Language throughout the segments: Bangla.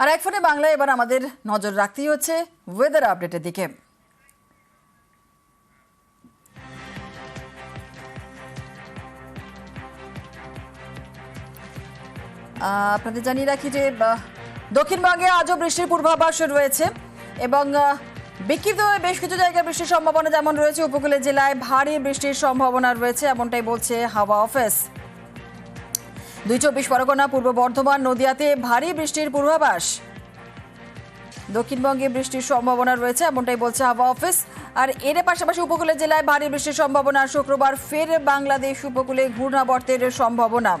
আর এক ফোনে বাংলায় এবার আমাদের নজর রাখতেই হচ্ছে ওয়েদার আপডেটের দিকে। আপনাদের জানিয়ে রাখি যে দক্ষিণবঙ্গে আজও বৃষ্টির পূর্বাভাস রয়েছে এবং আহ, বিক্ষিপ্ত হয়ে বেশ কিছু জায়গায় বৃষ্টির সম্ভাবনা যেমন রয়েছে উপকূলের জেলায় ভারী বৃষ্টির সম্ভাবনা রয়েছে এমনটাই বলছে হাওয়া অফিস। দুই চব্বিশ পরগনা, পূর্ব বর্ধমান, নদিয়াতে ভারী বৃষ্টির পূর্বাভাস। দক্ষিণবঙ্গে বৃষ্টির সম্ভাবনা রয়েছে, এমনটাই বলছে হাওয়া অফিস। আর এর পাশাপাশি উপকূলের জেলায় ভারী বৃষ্টির সম্ভাবনা। শুক্রবার ফের বাংলাদেশ উপকূলে ঘূর্ণাবর্তের সম্ভাবনা।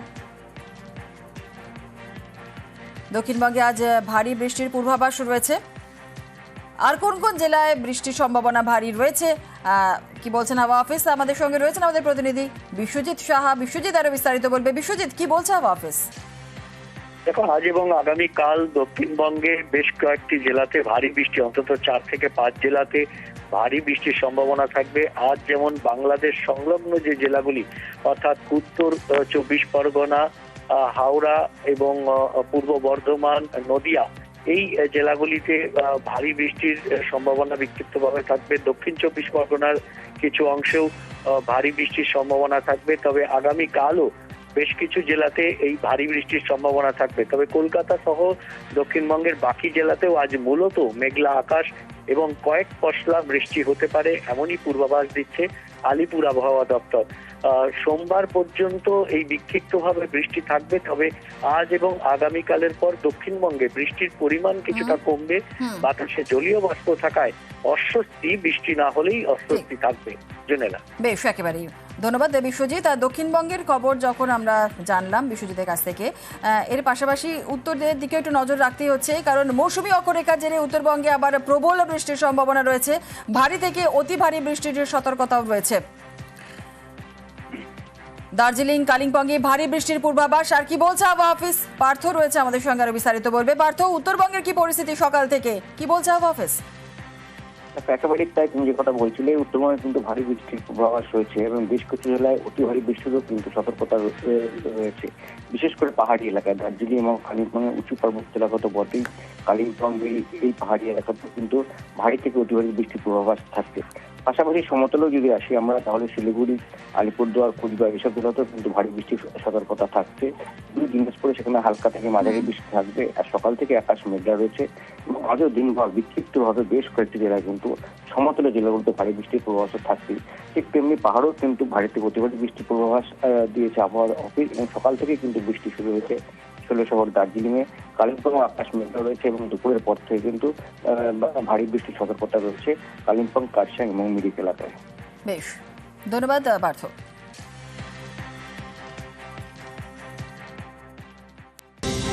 দক্ষিণবঙ্গে আজ ভারী বৃষ্টির পূর্বাভাস রয়েছে। আর কোন কোন জেলায় বৃষ্টির সম্ভাবনা ভারী রয়েছে? কি বলছেন হাওয়া অফিস? আমাদের সঙ্গে রয়েছেন আমাদের প্রতিনিধি বিশ্বজিৎ সাহা। বিশ্বজিৎ, আরও বিস্তারিত বলবে। বিশ্বজিৎ, কি বলছে হাওয়া অফিস? দেখো আজ এবং আগামীকাল দক্ষিণবঙ্গে বেশ কয়েকটি জেলাতে ভারী বৃষ্টি, অন্তত চার থেকে পাঁচ জেলাতে ভারী বৃষ্টির সম্ভাবনা থাকবে। আজ যেমন বাংলাদেশ সংলগ্ন যে জেলাগুলি, অর্থাৎ উত্তর চব্বিশ পরগনা হাওড়া এবং পূর্ব বর্ধমান, নদিয়া এই জেলাগুলিতে ভারী বৃষ্টির সম্ভাবনা বিক্ষিপ্তভাবে থাকবে। দক্ষিণ চব্বিশ পরগনার কিছু অংশেও ভারী বৃষ্টির সম্ভাবনা থাকবে। তবে আগামীকালও বেশ কিছু জেলাতে এই ভারী বৃষ্টির সম্ভাবনা থাকবে। তবে কলকাতা সহ দক্ষিণবঙ্গের বাকি জেলাতেও আজ মূলত মেঘলা আকাশ এবং কয়েক পশলা বৃষ্টি হতে পারে, এমনই পূর্বাভাস দিচ্ছে আলিপুর আবহাওয়া দপ্তর। সোমবার পর্যন্ত এই বিক্ষিপ্তভাবে বৃষ্টি থাকবে তবে আজ এবং আগামীকালের পর দক্ষিণবঙ্গে বৃষ্টির পরিমাণ কিছুটা কমবে বাতাসে জলীয় বাষ্প থাকায় অস্বস্তি বৃষ্টি না হলেই অস্বস্তি থাকবে জেনেলা বেশ একেবারেই। ধন্যবাদ বিশ্বজিৎ। আর দক্ষিণবঙ্গের খবর যখন আমরা জানলাম বিশ্বজিতের কাছ থেকে এর পাশাপাশি উত্তরের দিকে একটু নজর রাখতেই হচ্ছে কারণ মৌসুমী অক্ষরেখার জেনে উত্তরবঙ্গে আবার প্রবল বৃষ্টির সম্ভাবনা রয়েছে। ভারী থেকে অতি ভারী বৃষ্টির সতর্কতাও রয়েছে। দার্জিলিং কালিম্পংয়ে ভারী বৃষ্টির পূর্বাভাস। আর কি বলছে আবহাওয়া অফিস? পার্থ রয়েছে আমাদের সঙ্গে আরও বিস্তারিত বলবে। পার্থ উত্তরবঙ্গের কি পরিস্থিতি সকাল থেকে? কি বলছে আবহাওয়া অফিস? দেখো, একেবারেই তাই তুমি যে কথা বলছিলে উত্তরবঙ্গে কিন্তু ভারী বৃষ্টির পূর্বাভাস রয়েছে এবং বেশ কিছু জেলায় অতি ভারী বৃষ্টিরও কিন্তু সতর্কতা রয়ে- রয়েছে। বিশেষ করে পাহাড়ি এলাকায় দার্জিলিং এবং কালিম্পং উঁচু পার্বত্য এলাকা তো বটেই। কালিম্পং এই পাহাড়ি এলাকাতে কিন্তু ভারী থেকে অতি ভারী বৃষ্টির পূর্বাভাস থাকছে। পাশাপাশি সমতলেও যদি আসি আমরা, তাহলে শিলিগুড়ি, আলিপুরদুয়ার, কুচবিহার এসব জেলাতেও কিন্তু ভারী বৃষ্টির সতর্কতা থাকছে। দুই দিনাজপুরে সেখানে হালকা থেকে মাঝারি বৃষ্টি থাকবে। আর সকাল থেকে আকাশ মেঘলা রয়েছে এবং আজও দিনভর বিক্ষিপ্তভাবে বেশ কয়েকটি জেলায় কিন্তু সমতলের জেলাগুলোতে ভারী বৃষ্টির পূর্বাভাস থাকছে। ঠিক তেমনি পাহাড়ও কিন্তু ভারী থেকে অতি ভারী বৃষ্টির পূর্বাভাস দিয়েছে আবহাওয়া অফিস এবং সকাল থেকে কিন্তু বৃষ্টি শুরু হয়েছে। ষোলো শহর দার্জিলিংয়ে কালিম্পং আকাশ মেঘলা রয়েছে এবং দুপুরের পর থেকে কিন্তু ভারী বৃষ্টির সতর্কতা রয়েছে কালিম্পং, কার্শিয়াং এবং মিরিক এলাকায়। বেশ। ধন্যবাদ পার্থ।